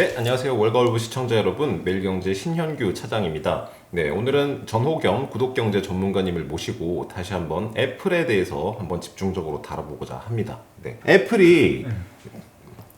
네, 안녕하세요. 월가월부 시청자 여러분, 매일경제 신현규 차장입니다. 네, 오늘은 전호겸 구독경제 전문가님을 모시고 다시 한번 애플에 대해서 한번 집중적으로 다뤄보고자 합니다. 네, 애플이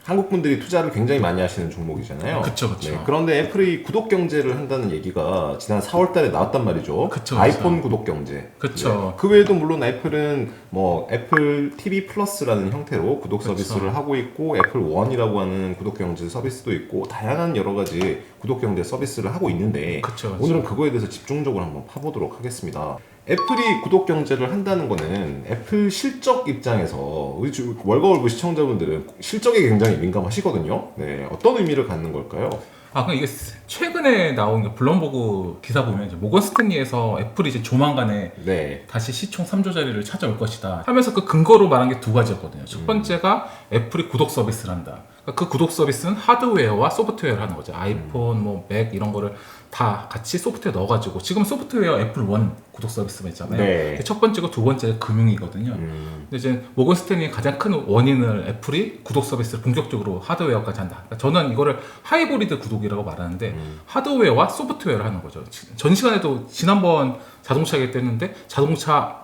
한국 분들이 투자를 굉장히 많이 하시는 종목이잖아요. 그쵸, 그쵸. 그런데 애플이 구독 경제를 한다는 얘기가 지난 4월달에 나왔단 말이죠. 그쵸, 아이폰 그쵸. 구독 경제. 그쵸. 그 외에도 물론 애플은 뭐 애플 TV 플러스라는 형태로 구독 그쵸. 서비스를 하고 있고 애플 원이라고 하는 구독 경제 서비스도 있고 다양한 여러 가지 구독 경제 서비스를 하고 있는데 그쵸, 그쵸. 오늘은 그거에 대해서 집중적으로 한번 파보도록 하겠습니다. 애플이 구독 경제를 한다는 거는 애플 실적 입장에서 우리 주- 월가월부 시청자분들은 실적에 굉장히 민감하시거든요. 네, 어떤 의미를 갖는 걸까요? 아, 그럼 이게 최근에 나온 게 블럼버그 기사 보면 이제 모건 스탠리에서 애플이 이제 조만간에 네, 다시 시총 3조 자리를 찾아올 것이다 하면서 그 근거로 말한 게 두 가지였거든요. 음. 첫 번째가 애플이 구독 서비스를 한다. 그 구독 서비스는 하드웨어와 소프트웨어를 하는 거죠. 아이폰, 뭐 맥 이런 거를 다 같이 소프트웨어 넣어가지고 지금 소프트웨어 애플 원 구독 서비스가 있잖아요. 네. 첫 번째고 두 번째가 금융이거든요. 음, 근데 이제 모건 스탠리의 가장 큰 원인을 애플이 구독 서비스를 본격적으로 하드웨어까지 한다. 그러니까 저는 이거를 하이브리드 구독이라고 말하는데 음. 하드웨어와 소프트웨어를 하는 거죠. 지- 전 시간에도 지난번 자동차 얘기 때는데 자동차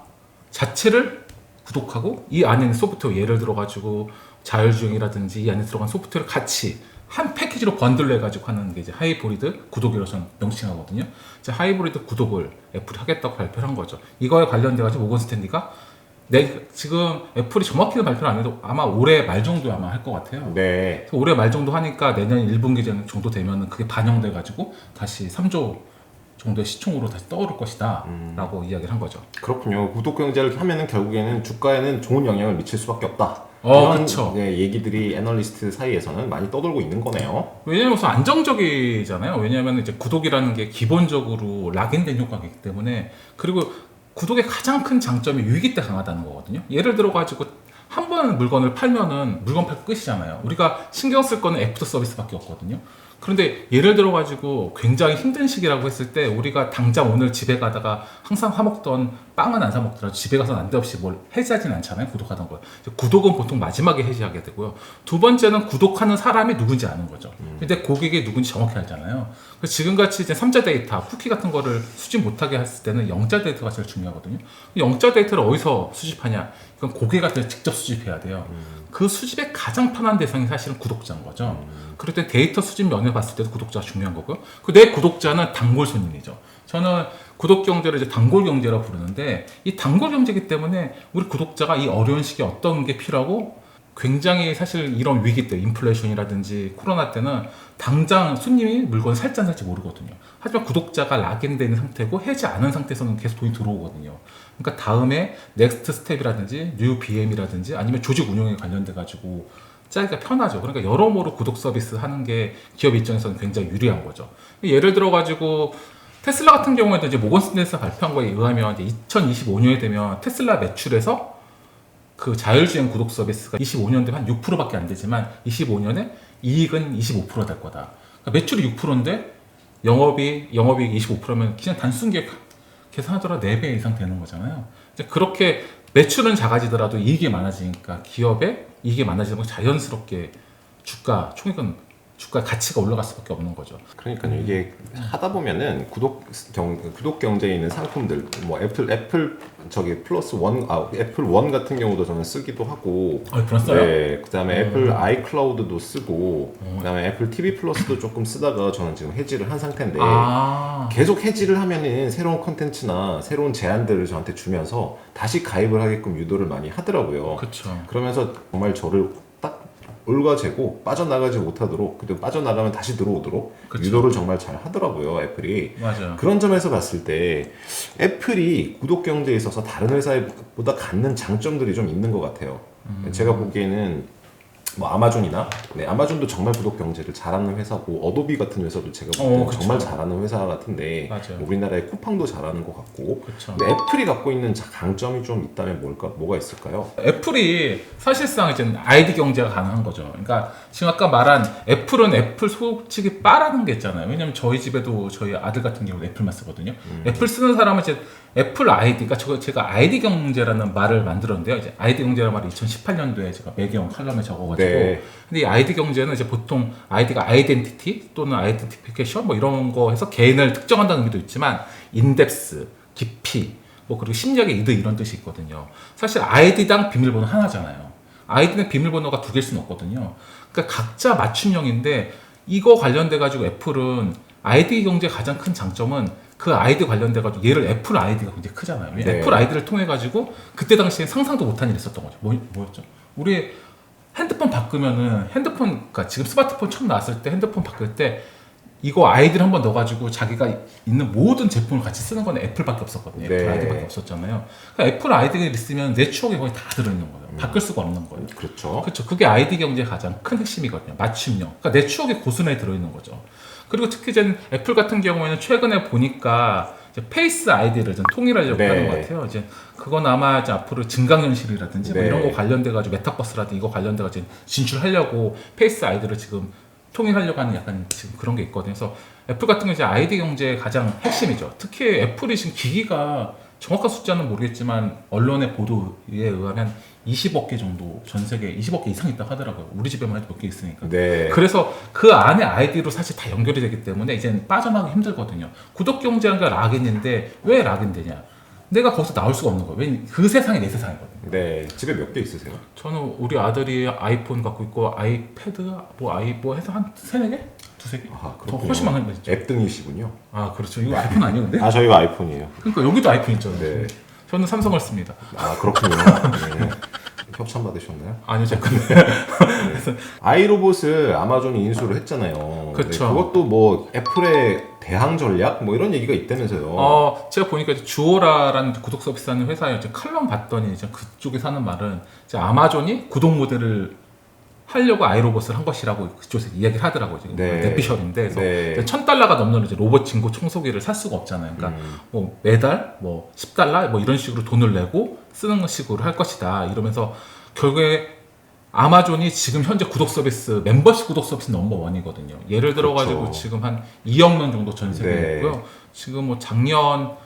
자체를 구독하고 이 안에 있는 소프트웨어 예를 들어 가지고 자율주행이라든지 이 안에 들어간 소프트웨어를 같이 한 패키지로 번들로 해가지고 하는 게 이제 하이브리드 구독이라고 저는 명칭하거든요. 이제 하이브리드 구독을 애플이 하겠다고 발표를 한 거죠. 이거에 관련돼 가지고 모건 스탠리가 내 지금 애플이 정확히는 발표를 안 해도 아마 올해 말 정도에 아마 할 것 같아요. 네, 그래서 올해 말 정도 하니까 내년 1분기 정도 되면 그게 반영돼 가지고 다시 3조 정도의 시총으로 다시 떠오를 것이다 라고 이야기를 한 거죠. 그렇군요. 구독 경제를 하면은 결국에는 주가에는 좋은 영향을 미칠 수밖에 없다. 어, 이런, 그쵸. 네, 얘기들이 애널리스트 사이에서는 많이 떠돌고 있는 거네요. 왜냐면 우선 안정적이잖아요. 왜냐하면 이제 구독이라는 게 기본적으로 락인된 효과이기 때문에 그리고 구독의 가장 큰 장점이 위기 때 강하다는 거거든요. 예를 들어 가지고 한 번 물건을 팔면은 물건 팔 끝이잖아요. 우리가 신경 쓸 거는 애프터 서비스밖에 없거든요. 그런데 예를 들어 가지고 굉장히 힘든 시기라고 했을 때 우리가 당장 오늘 집에 가다가 항상 사 먹던 빵은 안 사 먹더라도 집에 가서 난데없이 뭘 해지하진 않잖아요. 구독하던 걸. 구독은 보통 마지막에 해지하게 되고요. 두 번째는 구독하는 사람이 누군지 아는 거죠. 근데 고객이 누군지 정확히 알잖아요. 그래서 지금같이 이제 삼자 데이터, 쿠키 같은 거를 수집 못하게 했을 때는 영자 데이터가 제일 중요하거든요. 영자 데이터를 어디서 수집하냐? 이건 고객한테 직접 수집해야 돼요. 그 수집의 가장 편한 대상이 사실은 구독자인 거죠. 그럴 때 데이터 수집 면에 봤을 때도 구독자가 중요한 거고요. 그 내 구독자는 단골 손님이죠. 저는 구독 경제를 이제 단골 경제라고 부르는데 이 단골 경제이기 때문에 우리 구독자가 이 어려운 시기에 어떤 게 필요하고 굉장히 사실 이런 위기 때 인플레이션이라든지 코로나 때는 당장 손님이 물건 살지 안 살지 모르거든요. 하지만 구독자가 락인되어 있는 상태고 해지 않은 상태에서는 계속 돈이 들어오거든요. 그러니까 다음에 넥스트 스텝이라든지 뉴 BM이라든지 아니면 조직 운영에 관련돼 가지고 짜기가 편하죠. 그러니까 여러모로 구독 서비스 하는 게 기업 입장에서는 굉장히 유리한 거죠. 예를 들어 가지고 테슬라 같은 경우에도 이제 모건 스탠리에서 발표한 거에 의하면 이제 2025년에 되면 테슬라 매출에서 그 자율주행 구독 서비스가 25년 되면 한 6%밖에 안 되지만 25년에 이익은 25%될 거다. 그러니까 매출이 6%인데 영업이 영업이익 25%면 그냥 단순 계 계산하더라도 4배 이상 되는 거잖아요. 그렇게 매출은 작아지더라도 이익이 많아지니까 기업의 이익이 많아지는 건 자연스럽게 주가 총액은 주가 가치가 올라갈 수밖에 없는 거죠. 그러니까요. 이게 하다 보면은 구독 경 구독 경제에 있는 상품들 뭐 애플 애플 저기 플러스 원 아, 애플 원 같은 경우도 저는 쓰기도 하고 어, 그런 써요? 네, 그다음에 애플 아이클라우드도 쓰고 그다음에 애플 TV 플러스도 조금 쓰다가 저는 지금 해지를 한 상태인데 아, 계속 해지를 하면은 새로운 컨텐츠나 새로운 제안들을 저한테 주면서 다시 가입을 하게끔 유도를 많이 하더라고요. 그렇죠. 그러면서 정말 저를 딱 올가재고 빠져나가지 못하도록 그리고 빠져나가면 다시 들어오도록 그쵸. 유도를 정말 잘 하더라고요 애플이 맞아요. 그런 점에서 봤을 때 애플이 구독 경제에 있어서 다른 회사보다 갖는 장점들이 좀 있는 것 같아요 음. 제가 보기에는 뭐 아마존이나 네, 아마존도 정말 구독 경제를 잘하는 회사고 어도비 같은 회사도 제가 볼 때는 어, 그쵸. 정말 잘하는 회사 같은데 맞아요. 뭐 우리나라의 쿠팡도 잘하는 것 같고. 근데 애플이 갖고 있는 자- 강점이 좀 있다면 뭘까 뭐가 있을까요? 애플이 사실상 이제 아이디 경제가 가능한 거죠. 그러니까 지금 아까 말한 애플은 애플 솔직히 빠라는 게 있잖아요. 왜냐면 저희 집에도 저희 아들 같은 경우 애플만 쓰거든요. 애플 쓰는 사람은 이제 애플 아이디가 저 제가 아이디 경제라는 말을 만들었는데요. 이제 아이디 경제라는 말을 2018년도에 제가 매경 칼럼에 적어가지고 네. 근데 이 아이디 경제는 이제 보통 아이디가 아이덴티티 또는 아이덴티피케이션 뭐 이런 거 해서 개인을 특정한다는 의미도 있지만 인덱스, 깊이, 뭐 그리고 심리학의 이득 이런 뜻이 있거든요. 사실 아이디당 비밀번호 하나잖아요. 아이디는 비밀번호가 두 개일 수는 없거든요. 그러니까 각자 맞춤형인데 이거 관련돼 가지고 애플은 아이디 경제 가장 큰 장점은 그 아이디 관련돼 가지고 얘를 애플 아이디가 굉장히 크잖아요. 네. 애플 아이디를 통해 가지고 그때 당시에 상상도 못한 일이 있었던 거죠. 뭐, 뭐였죠? 우리 핸드폰 바꾸면은 핸드폰 그러니까 지금 스마트폰 처음 나왔을 때 핸드폰 바꿀 때 이거 아이디를 한번 넣어가지고 자기가 있는 모든 제품을 같이 쓰는 건 애플밖에 없었거든요. 애플 네. 아이디밖에 없었잖아요. 그러니까 애플 아이디가 있으면 내 추억이 거의 다 들어있는 거예요. 바꿀 수가 없는 거예요. 그렇죠. 그렇죠. 그게 아이디 경제의 가장 큰 핵심이거든요. 맞춤형. 그러니까 내 추억이 고스란히 들어있는 거죠. 그리고 특히 이제 애플 같은 경우에는 최근에 보니까 페이스 아이디를 좀 통일하려고 네. 하는 것 같아요. 이제 그건 아마 이제 앞으로 증강현실이라든지 뭐 네. 이런 거 관련돼 가지고 메타버스라든지 이거 관련돼 가지고 진출하려고 페이스 아이디를 지금 통일하려고 하는 약간 지금 그런 게 있거든요. 그래서 애플 같은 경우 이제 아이디 경제의 가장 핵심이죠. 특히 애플이 지금 기기가 정확한 숫자는 모르겠지만 언론의 보도에 의하면 20억 개 정도 전 세계 20억 개 이상 있다 고 하더라고요. 우리 집에만 해도 몇 개 있으니까. 네. 그래서 그 안에 아이디로 사실 다 연결이 되기 때문에 이제는 빠져나가기 힘들거든요. 구독 게 락인인데 왜 락인 되냐? 내가 거기서 나올 수가 없는 거예요. 왜냐면 그 세상이 내 세상이거든요. 네. 집에 몇 개 있으세요? 저는 우리 아들이 아이폰 갖고 있고 아이패드 뭐 아이 뭐 해서 한 세네 개? 두세 개? 아, 더 그렇군요. 훨씬 많은 거 있죠. 앱 등이시군요. 아 그렇죠. 이거 아이폰 아니에요, 근데? 아, 저희가 아이폰이에요. 그러니까 여기도 아이폰 있잖아요. 네. 저는 삼성을 씁니다. 아, 그렇군요. 네. 협찬 받으셨나요? 아니요, 잠깐. 아이로봇을 아마존이 인수를 했잖아요. 그쵸. 네, 그것도 뭐 애플의 대항 전략 뭐 이런 얘기가 있다면서요. 어, 제가 보니까 이제 주오라라는 구독 서비스 하는 회사에 이제 칼럼 봤더니 이제 그쪽에 사는 말은 이제 아마존이 구독 모델을 하려고 아이로봇을 한 것이라고 그쪽에서 이야기를 하더라고요. 지금 네. 내피셜인데 그래서 네. 천 달러가 넘는 이제 로봇 진구 청소기를 살 수가 없잖아요. 그러니까 음. 뭐 매달 뭐 10달러 뭐 이런 식으로 돈을 내고 쓰는 식으로 할 것이다. 이러면서 결국에 아마존이 지금 현재 구독 서비스 멤버십 구독 서비스 넘버 원이거든요. 예를 들어 가지고 그렇죠. 지금 한 2억 명 정도 전 세계에 네. 있고요. 지금 뭐 작년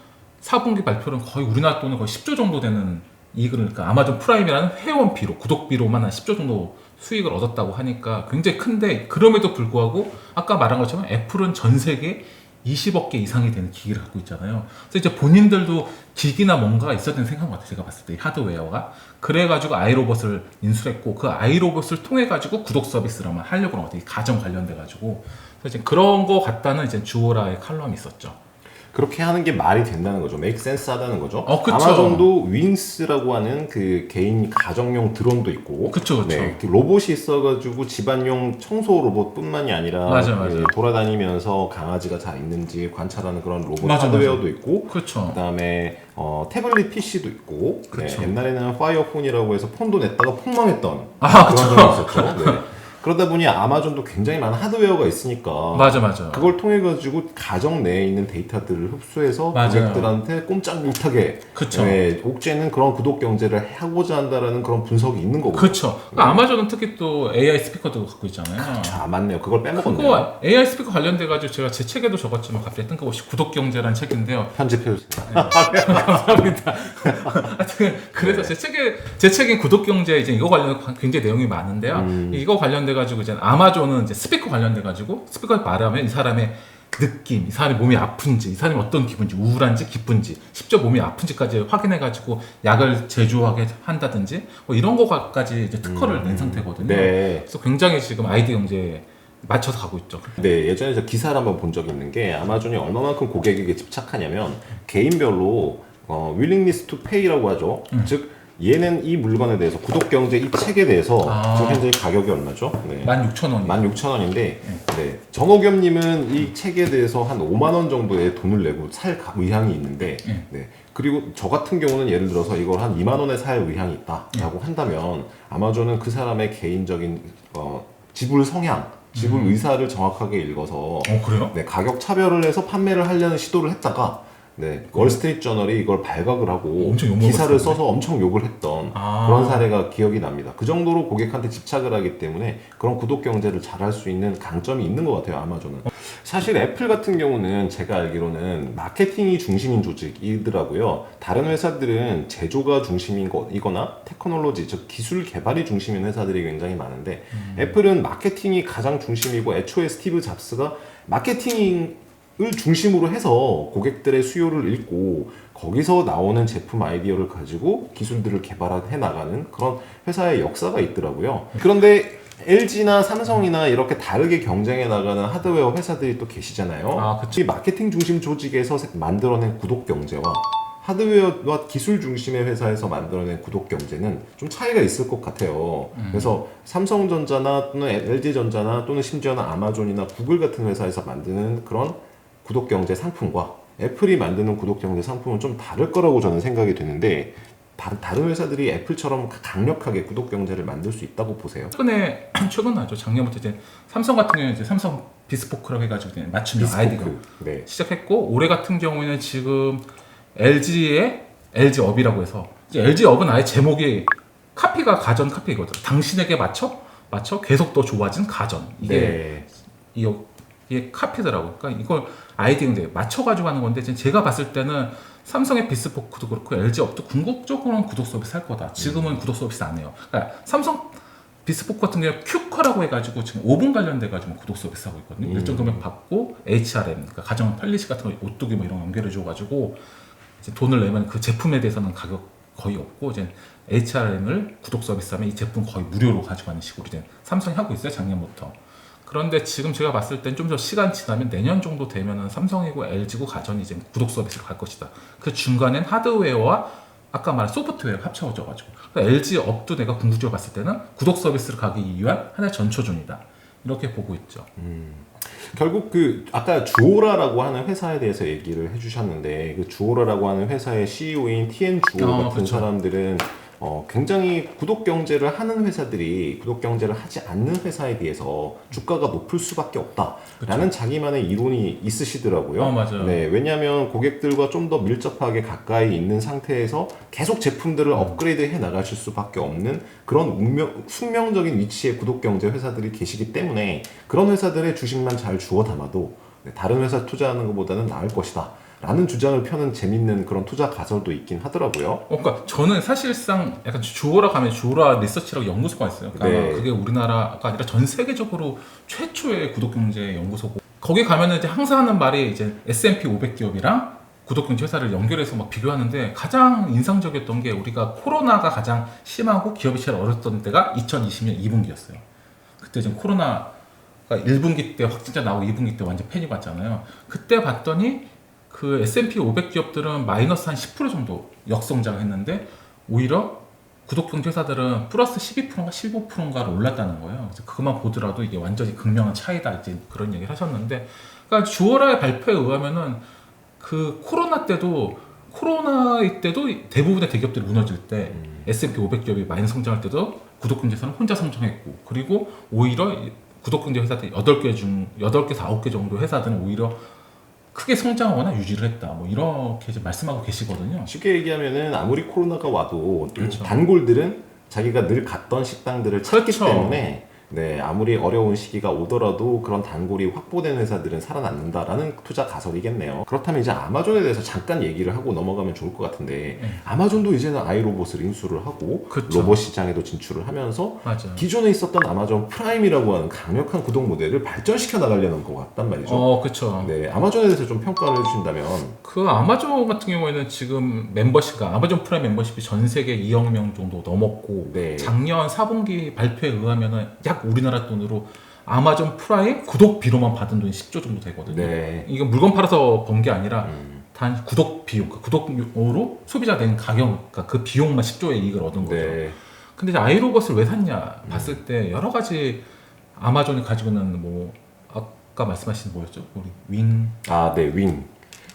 4분기 발표는 거의 우리나라 돈은 거의 10조 정도 되는 이익을 그러니까 아마존 프라임이라는 회원비로 구독비로만 한 10조 정도 수익을 얻었다고 하니까 굉장히 큰데 그럼에도 불구하고 아까 말한 것처럼 애플은 전 세계 20억 개 이상이 되는 기기를 갖고 있잖아요. 그래서 이제 본인들도 기기나 뭔가가 있어야 되는 생각 같아요. 제가 봤을 때이 하드웨어가 그래가지고 아이로봇을 인수했고 그 아이로봇을 통해 가지고 구독 서비스라만 하려고 하는 것 같아요. 이 가정 관련돼 가지고 그래서 이제 그런 거 같다는 이제 주오라의 칼럼이 있었죠. 그렇게 하는 게 말이 된다는 거죠. 메이크 센스 하다는 거죠. 어, 그쵸. 아마존도 윈스라고 하는 그 개인 가정용 드론도 있고 그쵸, 그쵸. 네, 그 로봇이 있어가지고 집안용 청소 로봇뿐만이 아니라 맞아, 맞아. 그 돌아다니면서 강아지가 잘 있는지 관찰하는 그런 로봇 맞아, 하드웨어도 있고 그렇죠. 그다음에 어, 태블릿 PC도 있고 네, 그쵸. 옛날에는 파이어폰이라고 해서 폰도 냈다가 폭망했던 아, 그런 그쵸. 적이 있었죠. 네. 그러다 보니 아마존도 굉장히 많은 하드웨어가 있으니까 맞아 맞아. 그걸 통해 가지고 가정 내에 있는 데이터들을 흡수해서 맞아요. 고객들한테 꼼짝 못하게 그쵸. 네, 옥죄는 그런 구독 경제를 하고자 한다라는 그런 분석이 있는 거고. 그렇죠. 그러니까 아마존은 특히 또 AI 스피커도 갖고 있잖아요. 아 맞네요. 그걸 빼먹었네요. 그거 AI 스피커 관련돼 가지고 제가 제 책에도 적었지만 갑자기 뜬금없이 구독 경제라는 책인데요. 편집해 주세요. 감사합니다. 하여튼 그래서 제 책에 제 책인 구독 경제 이제 이거 관련 굉장히 내용이 많은데요. 음. 이거 관련돼 가지고 이제 아마존은 이제 스피커 관련돼 가지고 스피커 말하면 이 사람의 느낌, 이 사람이 몸이 아픈지, 이 사람이 어떤 기분인지, 우울한지, 기쁜지, 심지어 몸이 아픈지까지 확인해 가지고 약을 제조하게 한다든지 뭐 이런 거까지 이제 특허를 낸 상태거든요. 네. 그래서 굉장히 지금 아이디 경제에 맞춰서 가고 있죠. 네, 예전에 저 기사를 한번 본 적이 있는 게 아마존이 얼마만큼 고객에게 집착하냐면 개인별로 어, willingness to pay라고 하죠. 음. 즉 얘는 이 물건에 대해서 구독 경제 이 책에 대해서 아. 지금 현재 가격이 얼마죠? 네. 16,000원이. 16,000원인데 네. 정호겸님은 이 책에 대해서 한 5만 원 정도의 돈을 내고 살 가- 의향이 있는데 네. 네. 그리고 저 같은 경우는 예를 들어서 이걸 한 2만 원에 살 의향이 있다라고 한다면 아마존은 그 사람의 개인적인 어, 지불 성향, 지불 의사를 정확하게 읽어서 어 그래요? 네, 가격 차별을 해서 판매를 하려는 시도를 했다가 네, 월스트리트 저널이 이걸 발각을 하고 엄청 욕먹었을 기사를 텐데. 써서 엄청 욕을 했던 아. 그런 사례가 기억이 납니다. 그 정도로 고객한테 집착을 하기 때문에 그런 구독 경제를 잘 할 수 있는 강점이 있는 것 같아요, 아마존은. 사실 애플 같은 경우는 제가 알기로는 마케팅이 중심인 조직이더라고요. 다른 회사들은 제조가 중심인 것이거나 테크놀로지, 즉 기술 개발이 중심인 회사들이 굉장히 많은데 애플은 마케팅이 가장 중심이고 애초에 스티브 잡스가 마케팅 을 중심으로 해서 고객들의 수요를 읽고 거기서 나오는 제품 아이디어를 가지고 기술들을 개발해 나가는 그런 회사의 역사가 있더라고요. 그런데 LG나 삼성이나 이렇게 다르게 경쟁해 나가는 하드웨어 회사들이 또 계시잖아요. 아. 이 마케팅 중심 조직에서 만들어낸 구독 경제와 하드웨어와 기술 중심의 회사에서 만들어낸 구독 경제는 좀 차이가 있을 것 같아요. 그래서 삼성전자나 또는 LG전자나 또는 심지어는 아마존이나 구글 같은 회사에서 만드는 그런 구독 경제 상품과 애플이 만드는 구독 경제 상품은 좀 다를 거라고 저는 생각이 되는데 다, 다른 회사들이 애플처럼 강력하게 구독 경제를 만들 수 있다고 보세요. 최근에 최근 나죠. 작년부터 이제 삼성 같은 경우는 이제 삼성 비스포크라고 해가지고 맞춤형 아이디가. 네. 시작했고 올해 같은 경우에는 지금 LG의 LG 업이라고 해서 이제 LG 업은 아예 제목이 카피가 가전 카피거든. 당신에게 맞춰 맞춰 계속 더 좋아진 가전. 이게 네. 이 이게 카피더라고. 그러니까 이걸 아이디어 이제 맞춰가지고 하는 건데 지금 제가 봤을 때는 삼성의 비스포크도 그렇고 LG 업도 궁극적으로는 구독 서비스 할 거다. 지금은 구독 서비스 안 해요. 그러니까 삼성 비스포크 같은 경우 큐커라고 해가지고 지금 5분 관련돼가지고 구독 서비스 하고 있거든요. 음. 일정 금액 받고 HRM, 그러니까 가정 편리식 같은 거 오뚜기 뭐 이런 거 연결해줘가지고 이제 돈을 내면 그 제품에 대해서는 가격 거의 없고 이제 HRM을 구독 서비스하면 이 제품 거의 무료로 가져가는 식으로 이제 삼성이 하고 있어요 작년부터. 그런데 지금 제가 봤을 땐 좀 더 시간 지나면 내년 정도 되면은 삼성이고 LG고 가전이 이제 구독 서비스로 갈 것이다. 그 중간엔 하드웨어와 아까 말한 소프트웨어가 합쳐져가지고 그러니까 LG 업도 내가 궁극적으로 봤을 때는 구독 서비스를 가기 위한 하나의 전초전이다. 이렇게 보고 있죠. 결국 그 아까 주오라라고 하는 회사에 대해서 얘기를 해주셨는데 그 주오라라고 하는 회사의 CEO인 TN 주오 어, 같은 그쵸. 사람들은 어, 굉장히 구독 경제를 하는 회사들이 구독 경제를 하지 않는 회사에 비해서 주가가 높을 수밖에 없다라는 자기만의 이론이 있으시더라고요. 어, 맞아요. 네, 왜냐하면 고객들과 좀 더 밀접하게 가까이 있는 상태에서 계속 음. 제품들을 업그레이드 해 나가실 수밖에 없는 그런 운명, 숙명적인 위치의 구독 경제 회사들이 계시기 때문에 그런 회사들의 주식만 잘 주워 담아도 네, 다른 회사 투자하는 것보다는 나을 것이다. 라는 주장을 펴는 재밌는 그런 투자 가설도 있긴 하더라고요. 어, 그러니까 저는 사실상 약간 주오라 가면 주오라 리서치라고 연구소가 있어요. 그러니까 네. 그게 우리나라가 아니라 전 세계적으로 최초의 구독경제 연구소고 거기 가면은 이제 항상 하는 말이 이제 S&P 500 기업이랑 구독경제 회사를 연결해서 막 비교하는데 가장 인상적이었던 게 우리가 코로나가 가장 심하고 기업이 제일 어렸던 때가 2020년 2분기였어요. 그때 지금 코로나가 1분기 때 확진자 나오고 2분기 때 완전 패닉 왔잖아요. 그때 봤더니 그 S&P 500 기업들은 마이너스 한 10% 정도 역성장을 했는데 오히려 구독 경제 회사들은 플러스 12%인가 15%인가를 올랐다는 거예요. 그래서 그것만 보더라도 이게 완전히 극명한 차이다 이제 그런 얘기를 하셨는데, 그러니까 주어라의 발표에 의하면은 그 코로나 때도 코로나 때도 대부분의 대기업들이 무너질 때 S&P 500 기업이 마이너스 성장할 때도 구독 경제에서는 혼자 성장했고 그리고 오히려 이 구독 경제 회사들 8개 중 8개에서 9개 정도 회사들은 오히려 크게 성장하거나 유지를 했다. 뭐 이렇게 이제 말씀하고 계시거든요. 쉽게 얘기하면은 아무리 코로나가 와도 그렇죠. 단골들은 자기가 늘 갔던 식당들을 찾기 그렇죠. 때문에 네, 아무리 어려운 시기가 오더라도 그런 단골이 확보된 회사들은 살아남는다라는 투자 가설이겠네요. 그렇다면 이제 아마존에 대해서 잠깐 얘기를 하고 넘어가면 좋을 것 같은데 네. 아마존도 이제는 아이로봇을 인수를 하고 그렇죠. 로봇 시장에도 진출을 하면서 맞아요. 기존에 있었던 아마존 프라임이라고 하는 강력한 구독 모델을 발전시켜 나가려는 것 같단 말이죠. 어, 그렇죠. 네, 아마존에 대해서 좀 평가를 해주신다면 그 아마존 같은 경우에는 지금 멤버십가 아마존 프라임 멤버십이 전 세계 2억 명 정도 넘었고 네. 작년 4분기 발표에 의하면은 약 우리나라 돈으로 아마존 프라임 구독비로만 받은 돈이 10조 정도 되거든요. 네. 이건 물건 팔아서 번 게 아니라 음, 단 구독 비용, 그 구독으로 소비자 낸 가격, 그러니까 그 비용만 10조의 이익을 얻은 거죠. 네. 근데 이제 아이로봇을 왜 샀냐 봤을 때 여러 가지 아마존이 가지고 있는 뭐 아까 말씀하신 뭐였죠? 우리 윙 아, 네, 윙.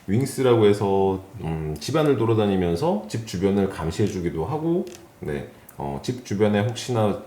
윙스라고 해서 음, 집안을 돌아다니면서 집 주변을 감시해주기도 하고, 네, 어, 집 주변에 혹시나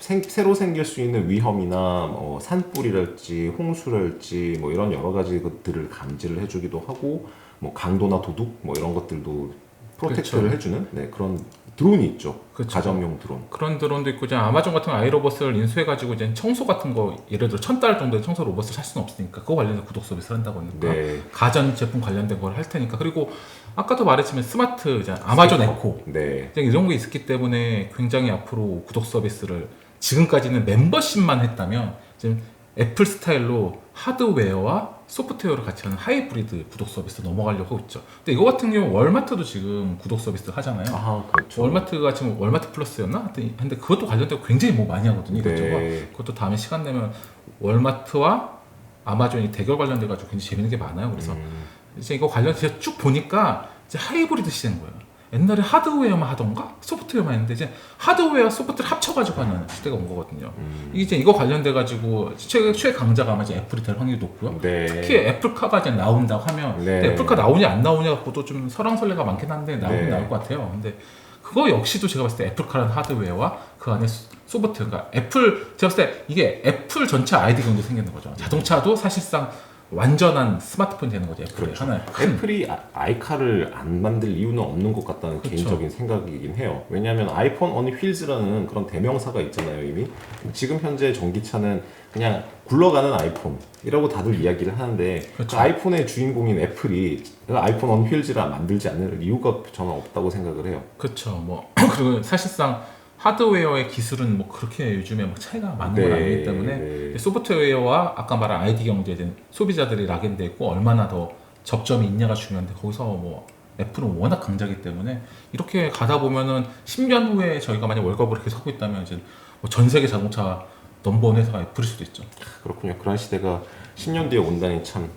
생- 새로 생길 수 있는 위험이나 어, 산불이랄지 홍수랄지 뭐 이런 여러 가지 것들을 감지를 해주기도 하고, 뭐 강도나 도둑 뭐 이런 것들도 프로텍트를 그렇죠. 해주는 네, 그런 드론이 있죠. 그렇죠. 가정용 드론. 그런 드론도 있고 이제 아마존 같은 아이로봇을 인수해가지고 이제 청소 같은 거 예를 들어 천 달러 정도의 청소 로봇을 살 수는 없으니까 그거 관련해서 구독 서비스를 한다고 하니까 네. 가전 제품 관련된 걸 할 테니까 그리고 아까도 말했지만 스마트 이제 아마존 에코 네. 이제 이런 게 있었기 때문에 굉장히 앞으로 구독 서비스를 지금까지는 멤버십만 했다면 지금 애플 스타일로 하드웨어와 소프트웨어를 같이 하는 하이브리드 구독 서비스 넘어가려고 하고 있죠. 근데 이거 같은 경우 월마트도 지금 구독 서비스 하잖아요. 아, 그렇죠. 월마트가 지금 월마트 플러스였나? 근데 그것도 관련되고 굉장히 뭐 많이 하거든요. 이것저것. 네. 그것도 다음에 시간 되면 월마트와 아마존이 대결 관련돼 가지고 굉장히 재밌는 게 많아요. 그래서 음, 이제 이거 관련해서 쭉 보니까 이제 하이브리드 시대인 거예요. 옛날에 하드웨어만 하던가 소프트웨어만 했는데 이제 하드웨어 소프트를 합쳐가지고 하는 시대가 온 거거든요. 음, 이게 이제 이거 관련돼 가지고 최 최강자가 아마 이제 애플이 될 확률이 높고요. 네. 특히 애플카가 이제 나온다고 하면 네. 애플카 나오냐 안 나오냐 갖고도 좀 설왕설래가 많긴 한데 나오긴 네. 나올 것 같아요. 근데 그거 역시도 제가 봤을 때 애플카라는 하드웨어와 그 안에 소- 소프트웨어, 그러니까 애플 제가 봤을 때 이게 애플 전체 아이디 경제 생기는 거죠. 자동차도 사실상 완전한 스마트폰이 되는 거죠. 애플의 그렇죠. 하나의 큰 애플이 아- 아이카를 안 만들 이유는 없는 것 같다는 그렇죠. 개인적인 생각이긴 해요. 왜냐하면 아이폰 언 휠즈라는 그런 대명사가 있잖아요, 이미. 지금 현재 전기차는 그냥 굴러가는 아이폰이라고 다들 이야기를 하는데 그렇죠. 그 아이폰의 주인공인 애플이 그 아이폰 언 휠즈라 만들지 않을 이유가 저는 없다고 생각을 해요. 그렇죠. 뭐 그리고 사실상 하드웨어의 기술은 뭐 그렇게 요즘에 막 차이가 많은 건 네, 아니기 때문에 네. 소프트웨어와 아까 말한 아이디 경제된 소비자들이 락인돼 있고 얼마나 더 접점이 있냐가 중요한데 거기서 뭐 애플은 워낙 강자기 때문에 이렇게 가다 보면은 10년 후에 저희가 만약 월급을 이렇게 하고 있다면 이제 뭐 전 세계 자동차 넘버원 회사가 애플일 수도 있죠. 그렇군요. 그런 시대가 10년 뒤에 온다니 참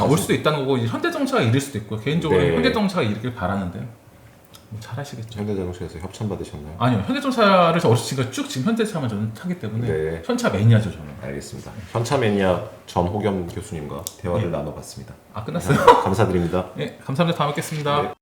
아, 올 수도 있다는 거고 현대자동차가 이길 수도 있고요. 개인적으로 네. 현대자동차가 이길 바라는데 뭐 잘하시겠죠. 현대자동차에서 협찬 받으셨나요? 아니요, 현대자동차를 저 어렸을 때부터 쭉 지금 현대차만 저는 타기 때문에 네. 현차 매니아죠 저는. 알겠습니다. 현차 매니아 전호겸 교수님과 대화를 네. 나눠봤습니다. 아 끝났어요? 감사드립니다. 예, 감사합니다. 다음에 뵙겠습니다. 네.